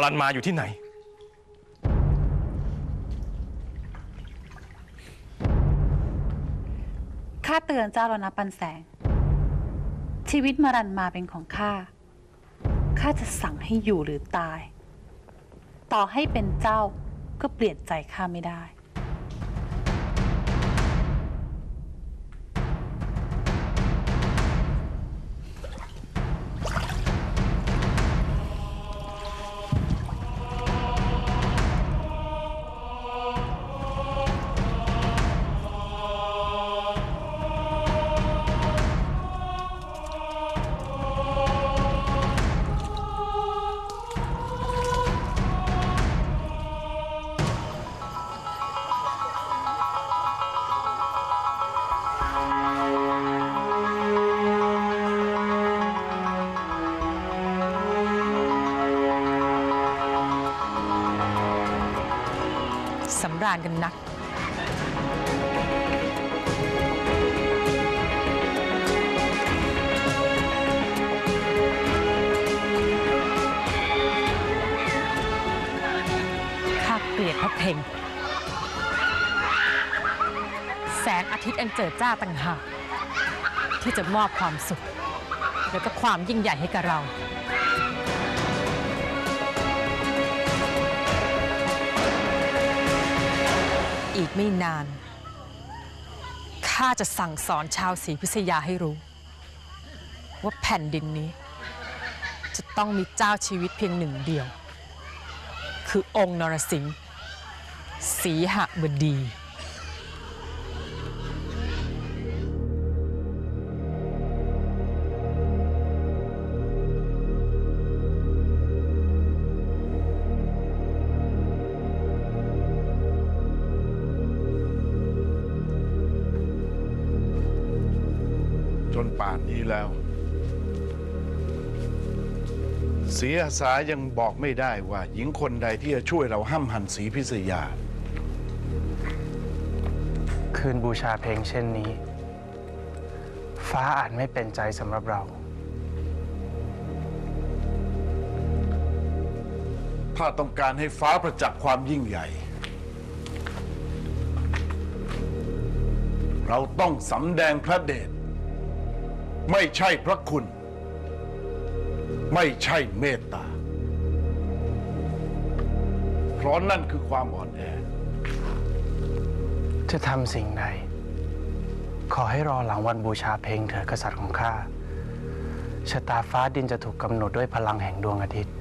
มรันมาอยู่ที่ไหน ข้าเตือนเจ้าแล้วนะปันแสง ชีวิตมรันมาเป็นของข้า ข้าจะสั่งให้อยู่หรือตาย ต่อให้เป็นเจ้าก็เปลี่ยนใจข้าไม่ได้ สำราญกันนักข้าเกลียดพระเพ่งแสงอาทิตย์อันเจิดจ้าต่างหากที่จะมอบความสุข และก็ความยิ่งใหญ่ให้กับเรา อีกไม่นาน ข้าจะสั่งสอนชาวศรีพิษยาให้รู้ ว่าแผ่นดินนี้ จะต้องมีเจ้าชีวิตเพียงหนึ่งเดียว คือองค์นรสิงห์ศรีหบดี เสียสายังบอกไม่ได้ว่า หญิงคนใดที่จะช่วยเราห้ามหันสีพิษยา คืนบูชาเพลงเช่นนี้ ฟ้าอาจไม่เป็นใจสำหรับเรา ถ้าต้องการให้ฟ้าประจักษ์ความยิ่งใหญ่ เราต้องสำแดงพระเดชไม่ใช่พระคุณ ไม่ใช่เมตตา เพราะนั่นคือความอ่อนแอ จะทำสิ่งใด ขอให้รอหลังวันบูชาเพลงเถิดกษัตริย์ของข้าชะตาฟ้าดินจะถูกกำหนดด้วยพลังแห่งดวงอาทิตย์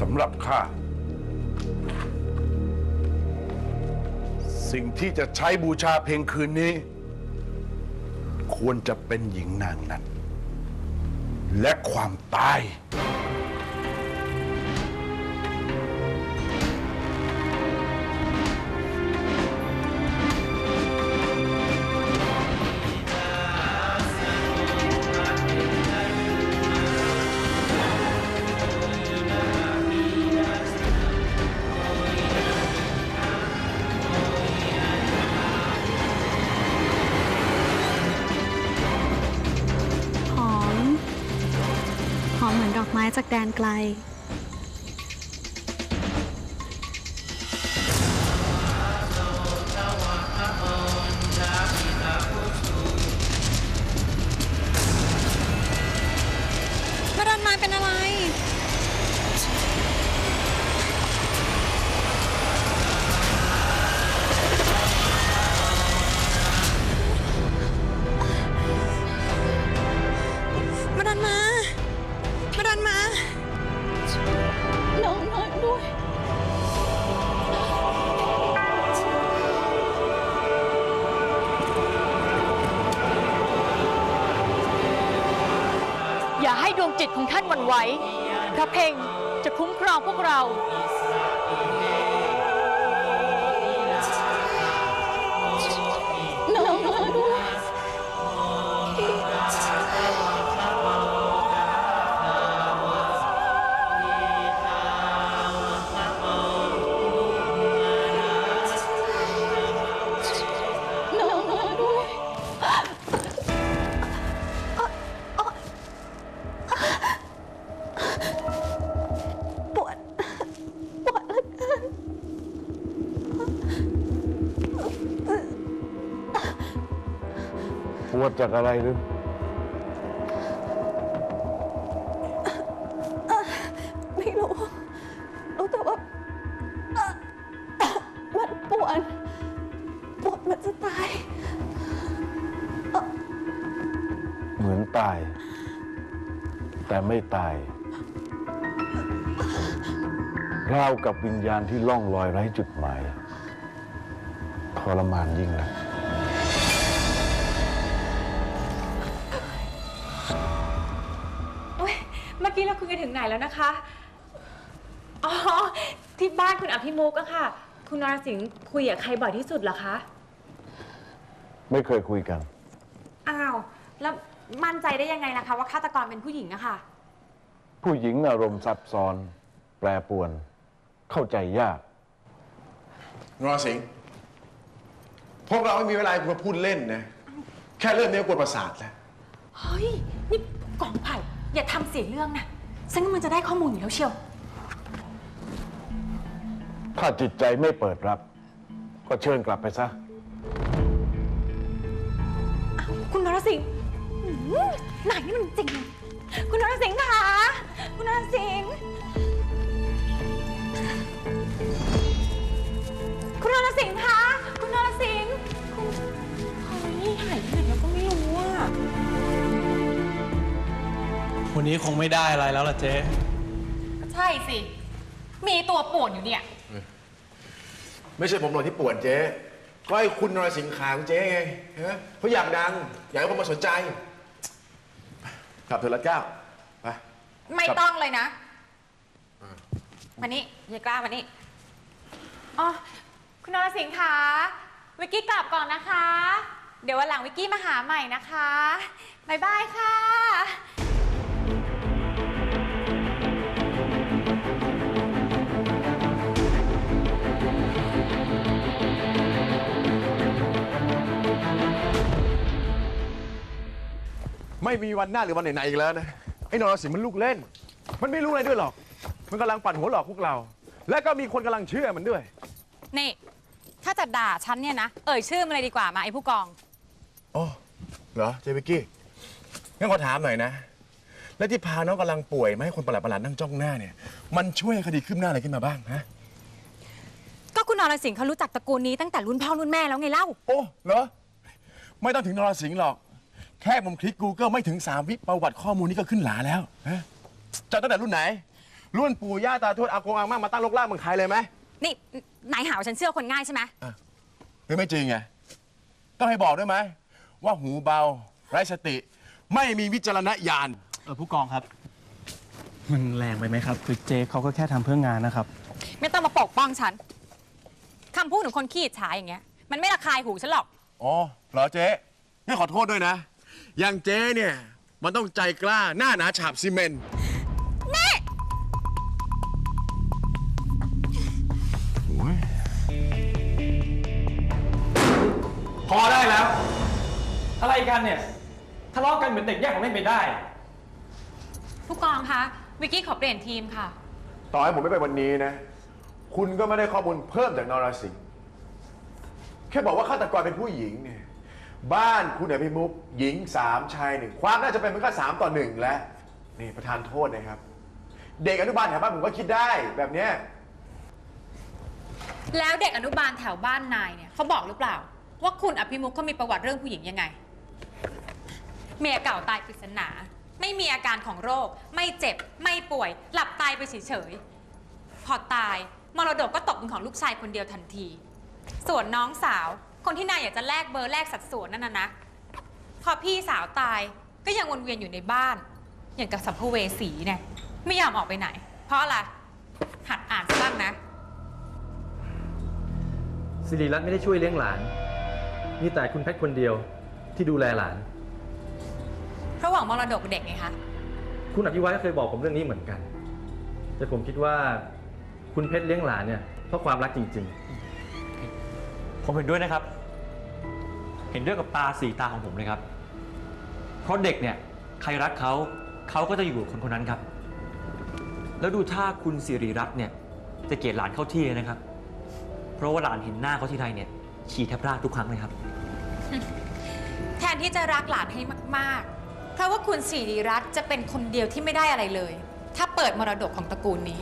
สำหรับข้า สิ่งที่จะใช้บูชาเพลงคืนนี้ ควรจะเป็นหญิงนางนั้น และความตาย จากแดนไกล ของท่านวันไหวพระเพ่งจะคุ้มครองพวกเรา ดจากอะไรหรือ ไม่รู้ รู้แต่ว่าเอ่อมันปวดปวดมันจะตาย เหมือนตาย แต่ไม่ตายราวกับวิญญาณที่ล่องลอยไร้จุดหมายทรมานยิ่งนะ กี้เราคุยกันถึงไหนแล้วนะคะ อ๋อ ที่บ้านคุณอภิมุกอะค่ะ คุณนรสิงห์คุยกับใครบ่อยที่สุดเหรอคะ ไม่เคยคุยกัน อ้าว แล้วมั่นใจได้ยังไงล่ะคะ ว่าฆาตกรเป็นผู้หญิงอะค่ะ ผู้หญิงอารมณ์ซับซ้อน แปรปรวน เข้าใจยาก นรสิงห์พวกเราไม่มีเวลาให้คุณมาพูดเล่นนะ แค่เรื่องนี้ก็กวนประสาทแล้ว เฮ้ย นี่ผู้กองไผ่อย่าทำเสียเรื่องนะ ฉันกำลังจะได้ข้อมูลอยู่แล้วเชียว ถ้าจิตใจไม่เปิดรับ ก็เชิญกลับไปซะ คุณนรสิงห์หืมไหนนี่มันจริง คุณนรสิงห์คะคุณนรสิงห์คุณนรสิงห์คะ วันนี้คงไม่ได้อะไรแล้วล่ะเจ๊ใช่สิ มีตัวป่วนอยู่เนี่ย ไม่ใช่ผมหรอกที่ป่วนเจ๊ก็ไอ้คุณนรสิงห์ขางเจ๊ไงฮะเขาอยากดัง อยากให้คนมาสนใจกลับเถอะรัดเก้าไปไม่ต้องเลยนะ มานี่ยายกล้ามานี่อ๋อคุณนรสิงห์คะวิกกี้กลับก่อนนะคะ เดี๋ยววันหลังวิกกี้มาหาใหม่นะคะ บ๊ายบายค่ะ ไม่มีวันหน้าหรือวันไหนๆอีกแล้วนะ ไอ้นรสิงห์มันลูกเล่น มันไม่รู้อะไรด้วยหรอก มันกำลังปั่นหัวหลอกพวกเรา และก็มีคนกำลังเชื่อมันด้วย นี่ถ้าจะด่าฉันเนี่ยนะ เอ่ยชื่อมาเลยดีกว่ามาไอ้ผู้กอง โอ้เหรอเจวิกกี้งั้นขอถามหน่อยนะ แล้วที่พาน้องกำลังป่วยไม่ให้คนประหลาดประหลาดๆนั่งจ้องหน้าเนี่ย มันช่วยให้คดีคืบหน้าอะไรขึ้นมาบ้างฮะ ก็คุณนรสิงห์เขารู้จักตระกูลนี้ตั้งแต่รุ่นพ่อรุ่นแม่แล้วไงเล่า โอ้ เหรอ ไม่ต้องถึงนรสิงห์หรอก แค่ผมคลิก Google ไม่ถึง 3 วิประวัติข้อมูลนี้ก็ขึ้นหลาแล้วฮะจำตั้งแต่รุ่นไหน รุ่นปู่ย่าตาทวดอากงอาม่ามาตั้งลกลากเมืองไทยเลยไหมนี่นายหาว่าฉันเชื่อคนง่ายใช่ไหมหรือไม่จริงไงต้องให้บอกด้วยไหม ว่าหูเบา ไร้สติ ไม่มีวิจารณญาณ เออผู้กองครับ มันแรงไปไหมครับ คือเจ๊เขาก็แค่ทำเพื่องานนะครับ ไม่ต้องมาปกป้องฉันคำพูดของคนขี้อิจฉาอย่างเงี้ย มันไม่ระคายหูฉันหรอก อ๋อเหรอเจ๊นี่ขอโทษด้วยนะ อย่างเจ๊เนี่ย มันต้องใจกล้าหน้าหนาฉาบซีเมนต์นี่โอ้ยพอได้แล้ว อะไรกันเนี่ยทะเลาะกันเหมือนเด็กแยกของเล่นไปได้ ผู้กองคะวิกกี้ขอเปลี่ยนทีมค่ะ ต่อให้ผมไม่ไปวันนี้นะ คุณก็ไม่ได้ข้อมูลเพิ่มจากนรสิงห์แค่บอกว่าฆาตกรเป็นผู้หญิงเนี่ย บ้านคุณอภิมุกหญิงสามชายหนึ่งความน่าจะเป็นมันก็สามต่อหนึ่งแล้ว นี่ประธานโทษนะครับ เด็กอนุบาลแถวบ้านผมก็คิดได้แบบเนี้ยแล้วเด็กอนุบาลแถวบ้านนายเนี่ยเขาบอกหรือเปล่า ว่าคุณอภิมุขเขามีประวัติเรื่องผู้หญิงยังไง เมียเก่าตายปริศนา ไม่มีอาการของโรค ไม่เจ็บ ไม่ป่วย หลับตายไปเฉยๆพอตายมรดกก็ตกเป็นของลูกชายคนเดียวทันที ส่วนน้องสาว คนที่นายอยากจะแลกเบอร์แลกสัดส่วนนั่นนะนะ พอพี่สาวตายก็ยังวนเวียนอยู่ในบ้าน อย่างกับสัมภเวสีเนี่ยไม่ยอมออกไปไหน เพราะอะไร หัดอ่านซะบ้างนะ สิริรัตน์ไม่ได้ช่วยเลี้ยงหลาน มีแต่คุณแพทย์คนเดียวที่ดูแลหลาน เพราะหวังมรดกเด็กไงคะ คุณอภิวัตก็เคยบอกผมเรื่องนี้เหมือนกัน แต่ผมคิดว่าคุณเพชรเลี้ยงหลานเนี่ยเพราะความรักจริง ผมเห็นด้วยนะครับ เห็นด้วยกับตาสีตาของผมเลยครับ เพราะเด็กเนี่ยใครรักเขาเขาก็จะอยู่กับคนคนนั้นครับ แล้วดูท่าคุณสิริรัตน์เนี่ย จะเกลียดหลานเข้าที่เลยนะครับ เพราะว่าหลานเห็นหน้าเขาทีไรเนี่ยฉี่แทบราดทุกครั้งเลยครับ แทนที่จะรักหลานให้มาก ๆ เพราะว่าคุณสิริรัตน์จะเป็นคนเดียวที่ไม่ได้อะไรเลย ถ้าเปิดมรดกของตระกูลนี้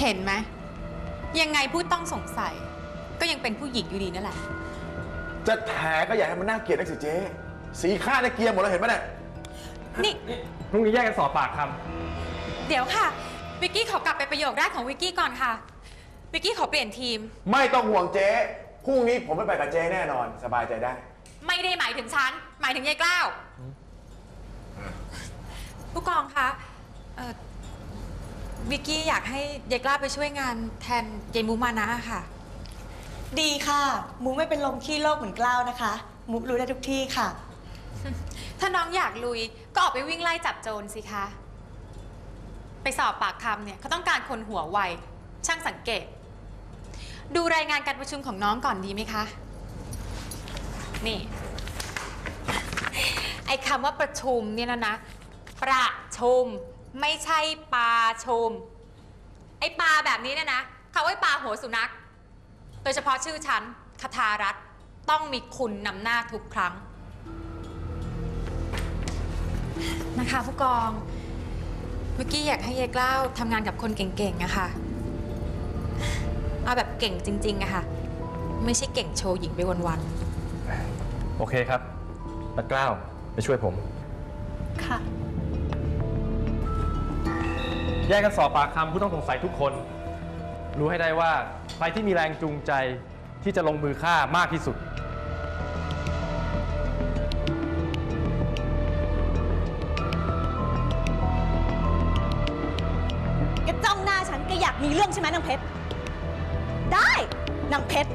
เห็นไหมยังไงผู้ต้องสงสัย ก็ยังเป็นผู้หญิงอยู่ดีนั่นแหละ จะแถก็อย่าให้มันน่าเกลียดนักสิเจ๊สีข้าเนี่ยเกลียร์หมดแล้วเห็นไหมเนี่ยนี่ พรุ่งนี้แยกกันสอบปากคเดี๋ยวค่ะ วิกกี้ขอกลับไปประโยคแรกของวิกกี้ก่อนค่ะ วิกกี้ขอเปลี่ยนทีม ไม่ต้องห่วงเจ๊พรุ่งนี้ผมไม่ไปกับเจ๊แน่นอน สบายใจได้ ไม่ได้หมายถึงฉัน หมายถึงยายกล้าว ผู้กองคะเอ่อวิกกี้อยากให้ยายกล้าไปช่วยงานแทนยายมูมานะค่ะ ดีค่ะ มุกไม่เป็นลมขี้โลกเหมือนกล้าวนะคะ มุกรู้ได้ทุกที่ค่ะ ถ้าน้องอยากลุยก็ออกไปวิ่งไล่จับโจรสิคะ ไปสอบปากคำเนี่ยเขาต้องการคนหัวไว ช่างสังเกต ดูรายงานการประชุมของน้องก่อนดีไหมคะ นี่ ไอ้คำว่าประชุมเนี่ยนะนะ ประชุมไม่ใช่ปาชุมไอ้ปลาแบบนี้เนี่ยนะเขาไว้ปลาหัวสุนัข โดยเฉพาะชื่อฉันคทารัตน์ต้องมีคุณนำหน้าทุกครั้ง นะคะผู้กอง วิกกี้อยากให้ยายกล้าวทำงานกับคนเก่งๆอะค่ะเอาแบบเก่งจริงๆอะค่ะ ไม่ใช่เก่งโชว์หญิงไปวันำโอเคครับตะกล้าวไปช่วยผม ค่ะ แยกกันสอบปากคำผู้ต้องสงสัยทุกคน รู้ให้ได้ว่า ใครที่มีแรงจูงใจที่จะลงมือฆ่ามากที่สุด แกจ้องหน้าฉันแกอยากมีเรื่องใช่ไหมนางเพชร ได้ นางเพชร